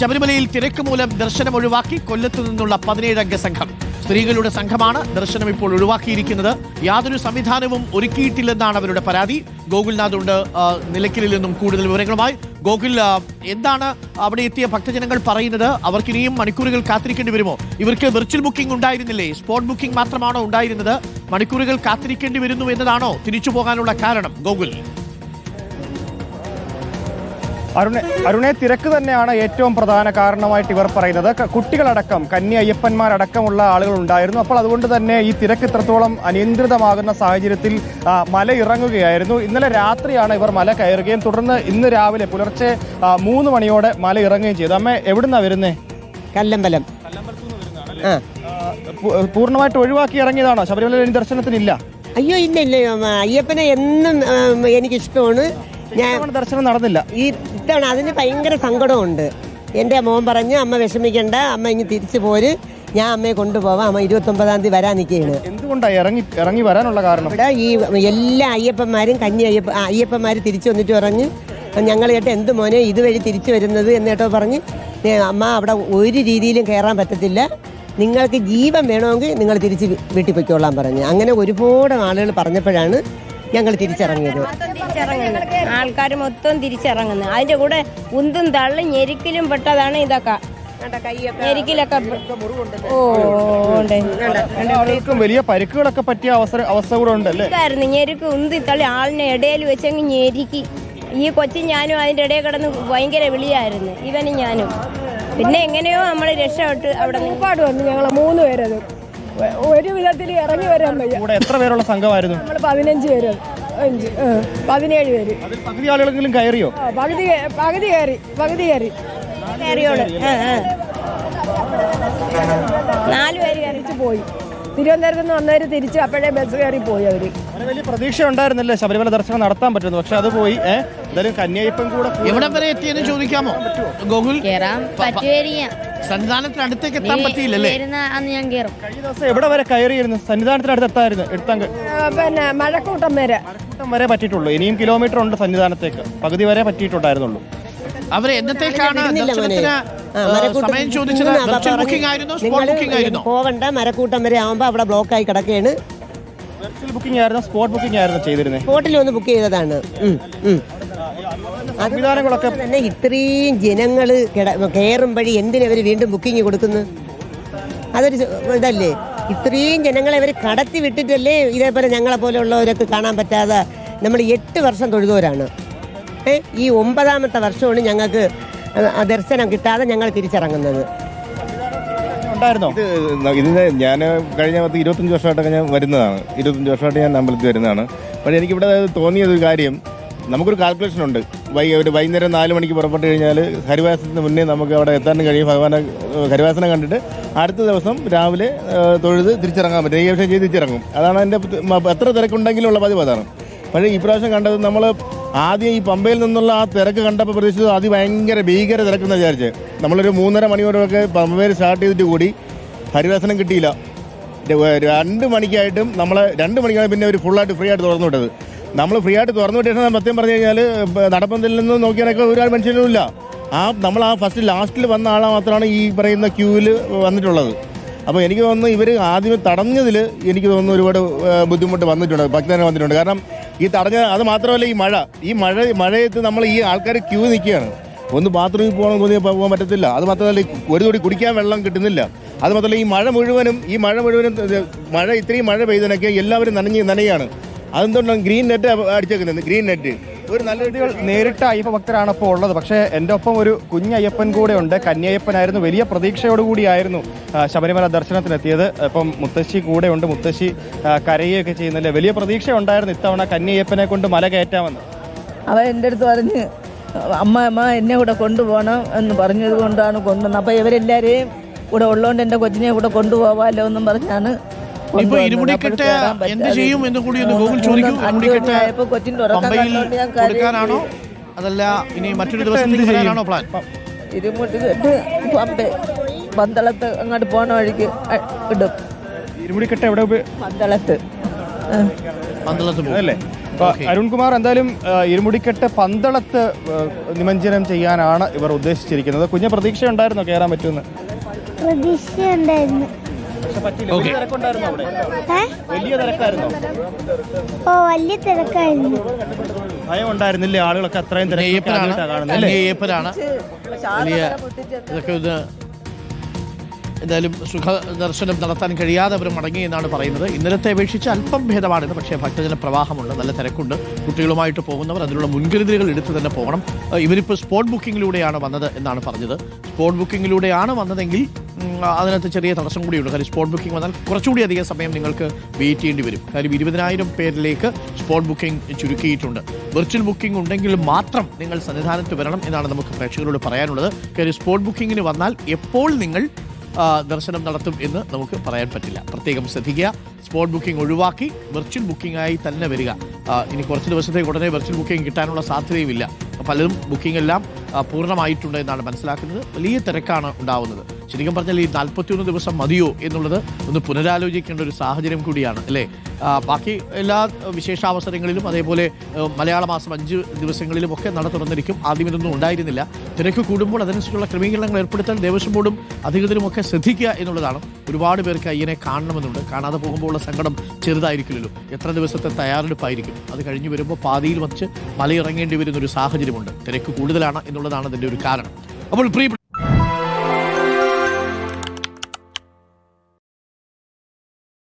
ശബരിമലയിൽ തിരക്ക് മൂലം ദർശനം ഒഴിവാക്കി കൊല്ലത്തു നിന്നുള്ള പതിനേഴംഗ സംഘം. സ്ത്രീകളുടെ സംഘമാണ് ദർശനം ഇപ്പോൾ ഒഴിവാക്കിയിരിക്കുന്നത്. യാതൊരു സംവിധാനവും ഒരുക്കിയിട്ടില്ലെന്നാണ് അവരുടെ പരാതി. ഗോകുൽനാഥ് ഉണ്ട് നിലയ്ക്കലിൽ നിന്നും കൂടുതൽ വിവരങ്ങളുമായി. ഗോകുൽ എന്താണ് അവിടെ എത്തിയ ഭക്തജനങ്ങൾ പറയുന്നത്? അവർക്ക് ഇനിയും മണിക്കൂറുകൾ കാത്തിരിക്കേണ്ടി വരുമോ? ഇവർക്ക് വെർച്വൽ ബുക്കിംഗ് ഉണ്ടായിരുന്നില്ലേ? സ്പോട്ട് ബുക്കിംഗ് മാത്രമാണോ ഉണ്ടായിരുന്നത്? മണിക്കൂറുകൾ കാത്തിരിക്കേണ്ടി വരുന്നു എന്നതാണോ തിരിച്ചു പോകാനുള്ള കാരണം? ഗോകുൽ. അരുണെ അരുണെ തിരക്ക് തന്നെയാണ് ഏറ്റവും പ്രധാന കാരണമായിട്ട് ഇവർ പറയുന്നത്. കുട്ടികളടക്കം കന്നി അയ്യപ്പന്മാരടക്കമുള്ള ആളുകൾ ഉണ്ടായിരുന്നു അപ്പോൾ അതുകൊണ്ട് തന്നെ ഈ തിരക്ക് ഇത്രത്തോളം അനിയന്ത്രിതമാകുന്ന സാഹചര്യത്തിൽ മല ഇറങ്ങുകയായിരുന്നു. ഇന്നലെ രാത്രിയാണ് ഇവർ മല കയറുകയും തുടർന്ന് ഇന്ന് രാവിലെ പുലർച്ചെ മൂന്ന് മണിയോടെ മല ഇറങ്ങുകയും ചെയ്തു. അമ്മ എവിടുന്നാ വരുന്നേ? കല്ലമ്പലം. പൂർണമായിട്ട് ഒഴിവാക്കി ഇറങ്ങിയതാണോ? ശബരിമല ദർശനത്തിനില്ല? അയ്യോ ഇല്ല ഇല്ല അയ്യപ്പനെ എന്നും എനിക്കിഷ്ടമാണ്. ഞാൻ ദർശനം നടന്നില്ല. ഈ ഇത്തവണ അതിന് ഭയങ്കര സങ്കടമുണ്ട്. എന്റെ മോൻ പറഞ്ഞു അമ്മ വിഷമിക്കണ്ട അമ്മ ഇനി തിരിച്ചു പോര്. ഞാൻ അമ്മയെ കൊണ്ടുപോവാം. അമ്മ ഇരുപത്തൊമ്പതാം തീയതി വരാൻ നിൽക്കുകയാണ്. എന്തുകൊണ്ടാണ് ഇറങ്ങി ഇറങ്ങി വരാനുള്ള കാരണം? ഇവിടെ ഈ എല്ലാ അയ്യപ്പന്മാരും കഞ്ഞി അയ്യപ്പ അയ്യപ്പന്മാർ തിരിച്ചു വന്നിട്ട് പറഞ്ഞ് ഞങ്ങൾ കേട്ടോ എന്ത് മോനെ ഇതുവഴി തിരിച്ചു വരുന്നത്? എന്ന് കേട്ടോ പറഞ്ഞ് അമ്മ അവിടെ ഒരു രീതിയിലും കയറാൻ പറ്റത്തില്ല. നിങ്ങൾക്ക് ജീവൻ വേണമെങ്കിൽ നിങ്ങൾ തിരിച്ച് വീട്ടിൽ പൊയ്ക്കോളാൻ പറഞ്ഞു. അങ്ങനെ ഒരുപാട് ആളുകൾ പറഞ്ഞപ്പോഴാണ് ഞങ്ങൾ തിരിച്ചിറങ്ങിയത്. ആൾക്കാർ മൊത്തം തിരിച്ചിറങ്ങുന്നു. അതിന്റെ കൂടെ ഉന്തും തള്ളും ഞെരിക്കലും പെട്ടതാണ് ഇതൊക്കെ. ഞെരിക്കലൊക്കെ ഓ ഉണ്ട്. ആളുകൾക്കും വലിയ പരിക്കുകളൊക്കെ പറ്റിയ അവസര അവസ്ഥ കൂടെ ഉണ്ട് അല്ലേ ഇതായിരുന്നു. ഞെരുക്ക് ഉന്തി തള്ളി ആളിനെ ഇടയിൽ വെച്ചങ്ങ് ഞെരുക്കി. ഈ കൊച്ചും ഞാനും അതിന്റെ ഇടയിൽ കിടന്ന് ഭയങ്കര വിളിയായിരുന്നു. ഇവനും ഞാനും. പിന്നെ എങ്ങനെയോ നമ്മൾ രക്ഷപ്പെട്ട് അവിടെ നിന്ന് ഒരുപാട് വന്നു ഞങ്ങൾ മൂന്ന് പേരത്. ഒരു വിധത്തിൽ ഇറങ്ങി വരാൻ വയ്യ. കൂടെ എത്ര പേരുള്ള സംഘമായിരുന്നു? നമ്മൾ പതിനഞ്ച് പേര്. അഞ്ച് ആ, പതിനേഴ് പേര്. അതിൽ പകുതി ആളുകളെങ്കിലും കയറിയോ? ആ, പകുതി കേ- പകുതി കയറി പകുതി കയറി. കയറിയോളൂ. നാല് പേര് കയറിച്ച് പോയി. തിരുവനന്തപുരത്ത് നിന്ന് വന്നവർ തിരിച്ച് അപ്പോഴേ ബസ് കയറി പോയി അവർ വലിയ പ്രതീക്ഷ ഉണ്ടായിരുന്നില്ല ശബരിമല ദർശനം നടത്താൻ പറ്റുന്നു പക്ഷെ അത് പോയി. എന്തായാലും കന്യായിപ്പം കൂടെ എവിടെ വരെ എത്തിയെന്ന് ചോദിക്കാമോ? ഗോകുൽ? കേറാൻ പറ്റുമായിരിക്കാം സന്നിധാനത്തിന് അടുത്തേക്ക് എത്താൻ പറ്റിയില്ലല്ലേ? ഞാൻ കയറും കഴിഞ്ഞ ദിവസം എവിടെ വരെ കയറിയിരുന്നു? സന്നിധാനത്തിനടുത്ത് എത്തായിരുന്നു. എടുത്താൽ ആ, പിന്നെ മഴക്കൂട്ടം വരെ. മഴക്കൂട്ടം വരെ പറ്റിയിട്ടുള്ളൂ. ഇനിയും കിലോമീറ്റർ ഉണ്ട് സന്നിധാനത്തേക്ക്. പകുതി വരെ പറ്റിയിട്ടുണ്ടായിരുന്നുള്ളൂ. അവരെ എന്നത്തേക്കാണ്. ദർശനത്തിന് സമയം ചോദിച്ചത് വെർച്വൽ ബുക്കിംഗ് ആയിരുന്നോ സ്പോട്ട് ബുക്കിംഗ് ആയിരുന്നോ പോകണ്ട മരക്കൂട്ടം വരെ ആവുമ്പോ അവിടെ ബ്ലോക്ക് ആയി കിടക്കുകയാണ് വെർച്വൽ ബുക്കിംഗ് ആയിരുന്നു സ്പോട്ട് ബുക്കിംഗ് ആയിരുന്നു ചെയ്തിരുന്നത് സ്പോട്ടിൽ ഒന്ന് ബുക്ക് ചെയ്തതാണ്. സംവിധാനങ്ങളൊക്കെ തന്നെ ഇത്രയും ജനങ്ങൾ കയറുമ്പഴി വഴി എന്തിനവർ വീണ്ടും ബുക്കിംഗ് കൊടുക്കുന്നു അതൊരു ഇതല്ലേ? ഇത്രയും ജനങ്ങളെ അവർ കടത്തി വിട്ടിട്ടല്ലേ ഇതേപോലെ ഞങ്ങളെ പോലെയുള്ളവരൊക്കെ കാണാൻ പറ്റാതെ നമ്മൾ എട്ട് വർഷം തൊഴുതോരാണ്. ഏ ഈ ഒമ്പതാമത്തെ വർഷമാണ് ഞങ്ങൾക്ക് ദർശനം കിട്ടാതെ ഞങ്ങൾ തിരിച്ചിറങ്ങുന്നത്. ഉണ്ടായിരുന്നോ? ഇതിന് ഞാൻ കഴിഞ്ഞ പത്ത് ഇരുപത്തഞ്ച് വർഷമായിട്ടൊക്കെ ഞാൻ വരുന്നതാണ്. ഇരുപത്തഞ്ച് വർഷമായിട്ട് ഞാൻ അമ്പലത്തിൽ വരുന്നതാണ്. പക്ഷേ എനിക്കിവിടെ തോന്നിയത് ഒരു കാര്യം നമുക്കൊരു കാൽക്കുലേഷൻ ഉണ്ട്. വൈ ഒരു വൈകുന്നേരം നാല് മണിക്ക് പുറപ്പെട്ട് കഴിഞ്ഞാൽ ഹരിവാസത്തിന് മുന്നേ നമുക്ക് അവിടെ എത്താൻ കഴിയും. ഭഗവാനെ ഹരിവാസനം കണ്ടിട്ട് അടുത്ത ദിവസം രാവിലെ തൊഴുത് തിരിച്ചിറങ്ങാൻ പറ്റും. ഏകദേശം ചെയ്ത് തിരിച്ചിറങ്ങും. അതാണ് എന്റെ എത്ര തിരക്കുണ്ടെങ്കിലും ഉള്ള പതിവ് അതാണ്. പക്ഷേ ഈ പ്രാവശ്യം കണ്ടത് നമ്മൾ ആദ്യം ഈ പമ്പയിൽ നിന്നുള്ള ആ തിരക്ക് കണ്ടപ്പോൾ പ്രതീക്ഷിച്ചത് അത് ഭയങ്കര ഭീകര തിരക്കെന്ന് വിചാരിച്ച്. നമ്മളൊരു മൂന്നര മണിയോടൊക്കെ പമ്പയിൽ സ്റ്റാർട്ട് ചെയ്തിട്ട് കൂടി ഹരിവാസനം കിട്ടിയില്ല. രണ്ട് മണിക്കായിട്ടും നമ്മൾ രണ്ട് മണിക്കാണ് പിന്നെ ഒരു ഫുള്ളായിട്ട് ഫ്രീ ആയിട്ട് തുറന്നു വിട്ടത്. നമ്മൾ ഫ്രീ ആയിട്ട് തുറന്നു വിട്ട ശേഷം സത്യം പറഞ്ഞു കഴിഞ്ഞാൽ നടപ്പന്തിൽ നിന്ന് നോക്കിയാലൊക്കെ ഒരാൾ മനുഷ്യനും ഇല്ല ആ നമ്മൾ ആ ഫസ്റ്റ് ലാസ്റ്റിൽ വന്ന ആളെ മാത്രമാണ് ഈ പറയുന്ന ക്യൂവിൽ വന്നിട്ടുള്ളത്. അപ്പോൾ എനിക്ക് തോന്നുന്നു ഇവർ ആദ്യം തടഞ്ഞതിൽ എനിക്ക് തോന്നുന്നു ഒരുപാട് ബുദ്ധിമുട്ട് വന്നിട്ടുണ്ട് ഭക്തനെ വന്നിട്ടുണ്ട്. കാരണം ഈ തടഞ്ഞ അത് മാത്രമല്ല ഈ മഴ. ഈ മഴ മഴയത്ത് നമ്മൾ ഈ ആൾക്കാർ ക്യൂ നിൽക്കുകയാണ്. ഒന്ന് ബാത്റൂമിൽ പോകണം തോന്നിയാൽ പോകാൻ പറ്റത്തില്ല. അത് മാത്രമല്ല ഒരു തുടി കുടിക്കാൻ വെള്ളം കിട്ടുന്നില്ല. അത് മാത്രമല്ല ഈ മഴ മുഴുവനും ഈ മഴ മുഴുവനും മഴ ഇത്രയും മഴ പെയ്തതിനൊക്കെ എല്ലാവരും നനഞ്ഞ് നനയാണ്. അതെന്തുകൊണ്ടാണ് ഗ്രീൻ നെറ്റ് അടിച്ചേക്കുന്നത്? Green net. ഒരു നല്ല രീതികൾ നേരിട്ട് അയ്യപ്പ ഭക്തരാണ് ഇപ്പോൾ ഉള്ളത്. പക്ഷേ എന്റെ ഒപ്പം ഒരു കുഞ്ഞയ്യപ്പൻ കൂടെ ഉണ്ട്. കന്യയ്യപ്പനായിരുന്നു. വലിയ പ്രതീക്ഷയോടുകൂടിയായിരുന്നു ശബരിമല ദർശനത്തിനെത്തിയത്. ഇപ്പം മുത്തശ്ശി കൂടെ ഉണ്ട്. മുത്തശ്ശി കരയുകയൊക്കെ ചെയ്യുന്നില്ലേ. വലിയ പ്രതീക്ഷ ഉണ്ടായിരുന്നു ഇത്തവണ കന്യയ്യപ്പനെ കൊണ്ട് മല കയറ്റാമെന്ന്. അവൻ എന്റെ അടുത്ത് പറഞ്ഞ് അമ്മ അമ്മ എന്നെ കൂടെ കൊണ്ടുപോകണം എന്ന് പറഞ്ഞത് കൊണ്ടാണ് കൊണ്ടുവന്നത്. അപ്പോൾ ഇവരെല്ലാവരെയും കൂടെ ഉള്ളതുകൊണ്ട് എന്റെ കൊച്ചിനെ കൂടെ കൊണ്ടുപോകാമല്ലോ എന്നും പറഞ്ഞാണ് ഇപ്പൊ. ഇരുമുടിക്കെട്ട് എന്ത് ചെയ്യും എന്ന് കൂടി ഒന്ന് ഗൂഗിൾ ചോദിക്കും. ഇരുമുടിക്കെട്ട് പമ്പയിൽ ഞാൻ കൊടുക്കാനാണോ? അതല്ല ഇനി മറ്റൊരു ദിവസം ചെയ്യാനാണോ പ്ലാൻ ഇരുമുടിക്കെട്ട് പമ്പ പന്തളത്ത് അങ്ങോട്ട് പോണ വഴിക്ക് ഇടും. ഇരുമുടിക്കെട്ട് എവിടെ പന്തളത്ത്. പന്തളത്ത് പോകും. അല്ലേ? അരുൺകുമാർ എന്തായാലും ഇരുമുടിക്കെട്ട് പന്തളത്ത് ആ, നിമഞ്ജനം ചെയ്യാനാണ് ഇവർ ഉദ്ദേശിച്ചിരിക്കുന്നത്. കുഞ്ഞ പ്രതീക്ഷ ഉണ്ടായിരുന്നോ കയറാൻ പറ്റുമെന്ന്? പ്രതീക്ഷ ഉണ്ടായിരുന്നു തിരക്കായിരുന്നോ? ഓ വലിയ തിരക്കായിരുന്നു. ഭയം ഉണ്ടായിരുന്നില്ലേ ആളുകളൊക്കെ അത്രയും തിരക്കാണ് വലിയ ഇതൊക്കെ ഇത് എന്തായാലും സുഖ ദർശനം നടത്താൻ കഴിയാതെ അവർ മടങ്ങി എന്നാണ് പറയുന്നത്. ഇന്നലത്തെ അപേക്ഷിച്ച് അല്പം ഭേദമാണിത്. പക്ഷേ ഭക്തജന പ്രവാഹമുണ്ട്. നല്ല തിരക്കുണ്ട്. കുട്ടികളുമായിട്ട് പോകുന്നവർ അതിനുള്ള മുൻകരുതലുകൾ എടുത്തു തന്നെ പോകണം. ഇവരിപ്പോൾ സ്പോട്ട് ബുക്കിങ്ങിലൂടെയാണ് വന്നത് എന്നാണ് പറഞ്ഞത്. സ്പോട്ട് ബുക്കിങ്ങിലൂടെയാണ് വന്നതെങ്കിൽ അതിനകത്ത് ചെറിയ തടസ്സം കൂടിയുണ്ട് കാര്യം സ്പോട്ട് ബുക്കിംഗ് വന്നാൽ കുറച്ചുകൂടി അധികം സമയം നിങ്ങൾക്ക് വെയിറ്റ് ചെയ്യേണ്ടി വരും. കാര്യം ഇരുപതിനായിരം പേരിലേക്ക് സ്പോട്ട് ബുക്കിംഗ് ചുരുക്കിയിട്ടുണ്ട്. വെർച്വൽ ബുക്കിംഗ് ഉണ്ടെങ്കിൽ മാത്രം നിങ്ങൾ സന്നിധാനത്ത് വരണം എന്നാണ് നമുക്ക് പ്രേക്ഷകരോട് പറയാനുള്ളത്. കാര്യം സ്പോട്ട് ബുക്കിങ്ങിന് വന്നാൽ എപ്പോൾ നിങ്ങൾ ദർശനം നടത്തും എന്ന് നമുക്ക് പറയാൻ പറ്റില്ല. പ്രത്യേകം ശ്രദ്ധിക്കുക. സ്പോട്ട് ബുക്കിംഗ് ഒഴിവാക്കി വെർച്വൽ ബുക്കിംഗ് ആയി തന്നെ വരിക. ഇനി കുറച്ച് ദിവസത്തേക്ക് ഉടനെ വെർച്വൽ ബുക്കിംഗ് കിട്ടാനുള്ള സാധ്യതയുമില്ല. പലരും ബുക്കിംഗ് എല്ലാം പൂർണമായിട്ടുണ്ട് എന്നാണ് മനസ്സിലാക്കുന്നത്. വലിയ തിരക്കാണ് ഉണ്ടാവുന്നത്. ശരിക്കും പറഞ്ഞാൽ ഈ നാൽപ്പത്തിയൊന്ന് ദിവസം മതിയോ എന്നുള്ളത് ഒന്ന് പുനരാലോചിക്കേണ്ട ഒരു സാഹചര്യം കൂടിയാണ് അല്ലേ? ബാക്കി എല്ലാ വിശേഷാവസരങ്ങളിലും അതേപോലെ മലയാള മാസം അഞ്ച് ദിവസങ്ങളിലും ഒക്കെ നട തുറന്നിരിക്കും. ആദ്യം ഇതൊന്നും ഉണ്ടായിരുന്നില്ല. തിരക്ക് കൂടുമ്പോൾ അതനുസരിച്ചുള്ള ക്രമീകരണങ്ങൾ ഏർപ്പെടുത്താൻ ദേവസ്വം ബോർഡും അധികൃതരും ഒക്കെ ശ്രദ്ധിക്കുക എന്നുള്ളതാണ്. ഒരുപാട് പേർക്ക് അയ്യനെ കാണണമെന്നുണ്ട്. കാണാതെ പോകുമ്പോൾ ഉള്ള സങ്കടം ചെറുതായിരിക്കില്ലല്ലോ. എത്ര ദിവസത്തെ തയ്യാറെടുപ്പായിരിക്കും. അത് കഴിഞ്ഞു വരുമ്പോൾ പാതിയിൽ വച്ച് മലയിറങ്ങേണ്ടി വരുന്ന ഒരു സാഹചര്യമുണ്ട്. തിരക്ക് കൂടുതലാണ് എന്നുള്ളതാണ് അതിന്റെ ഒരു കാരണം. അപ്പോൾ പ്രിയ